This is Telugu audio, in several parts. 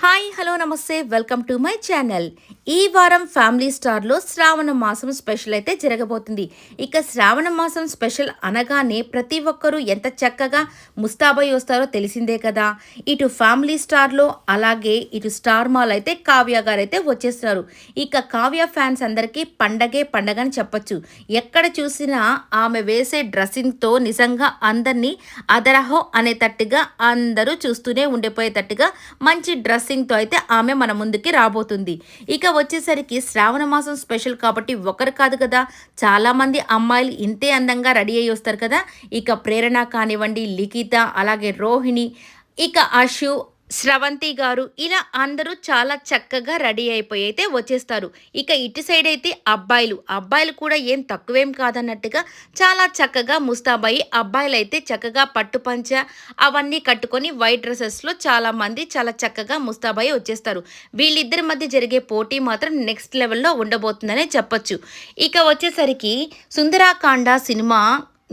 ಹಾಯ್ ಹಲೋ ನಮಸ್ತೆ ವೆಲ್ಕಮ್ ಟು ಮೈ ಚಾನೆಲ್ ఈ వారం ఫ్యామిలీ స్టార్లో శ్రావణ మాసం స్పెషల్ అయితే జరగబోతుంది. ఇక శ్రావణ మాసం స్పెషల్ అనగానే ప్రతి ఒక్కరూ ఎంత చక్కగా ముస్తాబై వస్తారో తెలిసిందే కదా. ఇటు ఫ్యామిలీ స్టార్లో అలాగే ఇటు స్టార్ మాల్ అయితే కావ్య గారు అయితే వచ్చేస్తున్నారు ఇక కావ్య ఫ్యాన్స్ అందరికీ పండగే పండగ అని చెప్పొచ్చు. ఎక్కడ చూసినా ఆమె వేసే డ్రెస్సింగ్తో నిజంగా అందరినీ అదరహో అనేటట్టుగా అందరూ చూస్తూనే ఉండిపోయేటట్టుగా మంచి డ్రెస్సింగ్తో అయితే ఆమె మన ముందుకి రాబోతుంది. ఇక వచ్చేసరికి శ్రావణ మాసం స్పెషల్ కాబట్టి ఒకరు కాదు కదా. చాలామంది అమ్మాయిలు ఇంతే అందంగా రెడీ అయ్యి వస్తారు కదా. ఇక ప్రేరణ కానివ్వండి లిఖిత అలాగే రోహిణి ఇక అశు స్రవంతి గారు ఇలా అందరూ చాలా చక్కగా రెడీ అయిపోయి అయితే వచ్చేస్తారు. ఇక ఇటు సైడ్ అయితే అబ్బాయిలు. అబ్బాయిలు కూడా ఏం తక్కువేం కాదన్నట్టుగా చాలా చక్కగా ముస్తాబాయి అబ్బాయిలు అయితే చక్కగా పట్టుపంచ అవన్నీ కట్టుకొని వైట్ డ్రెస్సెస్లో చాలా మంది చాలా చక్కగా ముస్తాబాయి వచ్చేస్తారు. వీళ్ళిద్దరి మధ్య జరిగే పోటీ మాత్రం నెక్స్ట్ లెవెల్లో ఉండబోతుందనే చెప్పొచ్చు. ఇక వచ్చేసరికి సుందరాకాండ సినిమా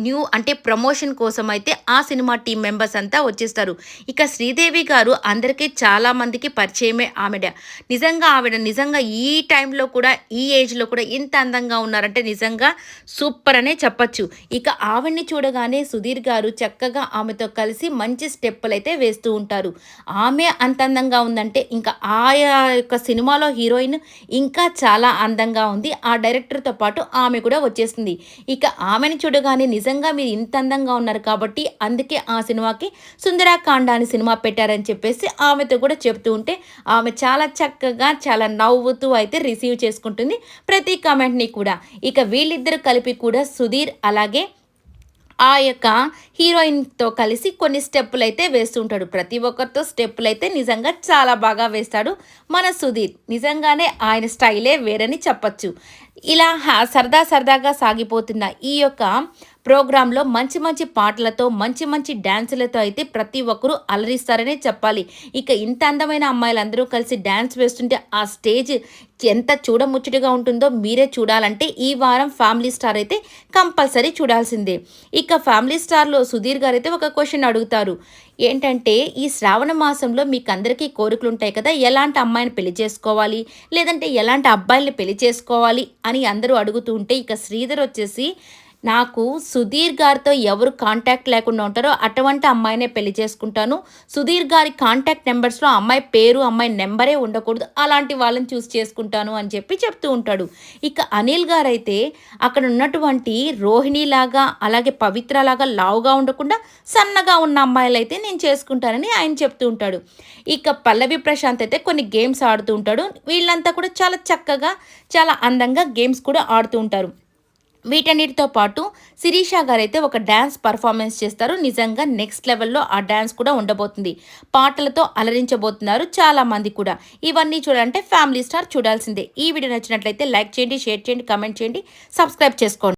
న్యూ అంటే ప్రమోషన్ కోసం అయితే ఆ సినిమా టీం మెంబర్స్ అంతా వచ్చేస్తారు. ఇక శ్రీదేవి గారు అందరికీ చాలా మందికి పరిచయమే ఆవిడ నిజంగా ఆవిడ నిజంగా ఈ టైంలో కూడా ఈ ఏజ్లో కూడా ఇంత అందంగా ఉన్నారంటే నిజంగా సూపర్ అనే చెప్పచ్చు. ఇక ఆవిడ్ని చూడగానే సుధీర్ గారు చక్కగా ఆమెతో కలిసి మంచి స్టెప్పులు అయితే వేస్తూ ఉంటారు. ఆమె అంత అందంగా ఉందంటే ఇంకా ఆయా యొక్క సినిమాలో హీరోయిన్ ఇంకా చాలా అందంగా ఉంది. ఆ డైరెక్టర్తో పాటు ఆమె కూడా వచ్చేస్తుంది ఇక ఆమెను చూడగానే నిజంగా నిజంగా మీరు ఇంత అందంగా ఉన్నారు కాబట్టి అందుకే ఆ సినిమాకి సుందరాకాండ అని సినిమా పెట్టారని చెప్పేసి ఆమెతో కూడా చెప్తూ ఉంటే ఆమె చాలా చక్కగా చాలా నవ్వుతూ అయితే రిసీవ్ చేసుకుంటుంది ప్రతి కామెంట్ని కూడా. ఇక వీళ్ళిద్దరు కలిపి కూడా సుధీర్ అలాగే ఆ యొక్క హీరోయిన్తో కలిసి కొన్ని స్టెప్పులు అయితే వేస్తుంటాడు ప్రతి ఒక్కరితో స్టెప్పులు అయితే నిజంగా చాలా బాగా వేస్తాడు మన సుధీర్. నిజంగానే ఆయన స్టైలే వేరని చెప్పచ్చు. ఇలా సరదా సరదాగా సాగిపోతున్న ఈ యొక్క ప్రోగ్రాంలో మంచి మంచి పాటలతో మంచి మంచి డ్యాన్సులతో అయితే ప్రతి ఒక్కరూ అలరిస్తారనే చెప్పాలి. ఇక ఇంత అందమైన అమ్మాయిలందరూ కలిసి డ్యాన్స్ వేస్తుంటే ఆ స్టేజ్ ఎంత చూడముచ్చటగా ఉంటుందో మీరే చూడాలంటే ఈ వారం ఫ్యామిలీ స్టార్ అయితే కంపల్సరీ చూడాల్సిందే. ఇక ఫ్యామిలీ స్టార్లో సుధీర్ గారు అయితే ఒక క్వశ్చన్ అడుగుతారు. ఏంటంటే ఈ శ్రావణ మాసంలో మీకు అందరికీ కోరికలు ఉంటాయి కదా ఎలాంటి అమ్మాయిని పెళ్ళి చేసుకోవాలి లేదంటే ఎలాంటి అబ్బాయిల్ని పెళ్ళి చేసుకోవాలి అని అందరూ అడుగుతూ ఉంటే ఇక శ్రీధర్ వచ్చేసి నాకు సుధీర్ గారితో ఎవరు కాంటాక్ట్ లేకుండా ఉంటారో అటువంటి అమ్మాయినే పెళ్ళి చేసుకుంటాను. సుధీర్ గారి కాంటాక్ట్ నెంబర్స్లో అమ్మాయి పేరు అమ్మాయి నెంబరే ఉండకూడదు. అలాంటి వాళ్ళని చూస్ చేసుకుంటాను అని చెప్పి చెప్తూ ఉంటాడు. ఇక అనిల్ గారైతే అక్కడ ఉన్నటువంటి రోహిణిలాగా అలాగే పవిత్రలాగా లావుగా ఉండకుండా సన్నగా ఉన్న అమ్మాయిలు అయితే నేను చేసుకుంటానని ఆయన చెప్తూ ఉంటాడు. ఇక పల్లవి ప్రశాంత్ అయితే కొన్ని గేమ్స్ ఆడుతూ ఉంటాడు. వీళ్ళంతా కూడా చాలా చక్కగా చాలా అందంగా గేమ్స్ కూడా ఆడుతూ ఉంటారు. వీటన్నిటితో పాటు శిరీష గారైతే ఒక డ్యాన్స్ పర్ఫార్మెన్స్ చేస్తారు. నిజంగా నెక్స్ట్ లెవెల్లో ఆ డ్యాన్స్ కూడా ఉండబోతుంది. పాటలతో అలరించబోతున్నారు చాలా మంది కూడా. ఇవన్నీ చూడాలంటే ఫ్యామిలీ స్టార్ చూడాల్సిందే. ఈ వీడియో నచ్చినట్లయితే లైక్ చేయండి షేర్ చేయండి కమెంట్ చేయండి సబ్స్క్రైబ్ చేసుకోండి.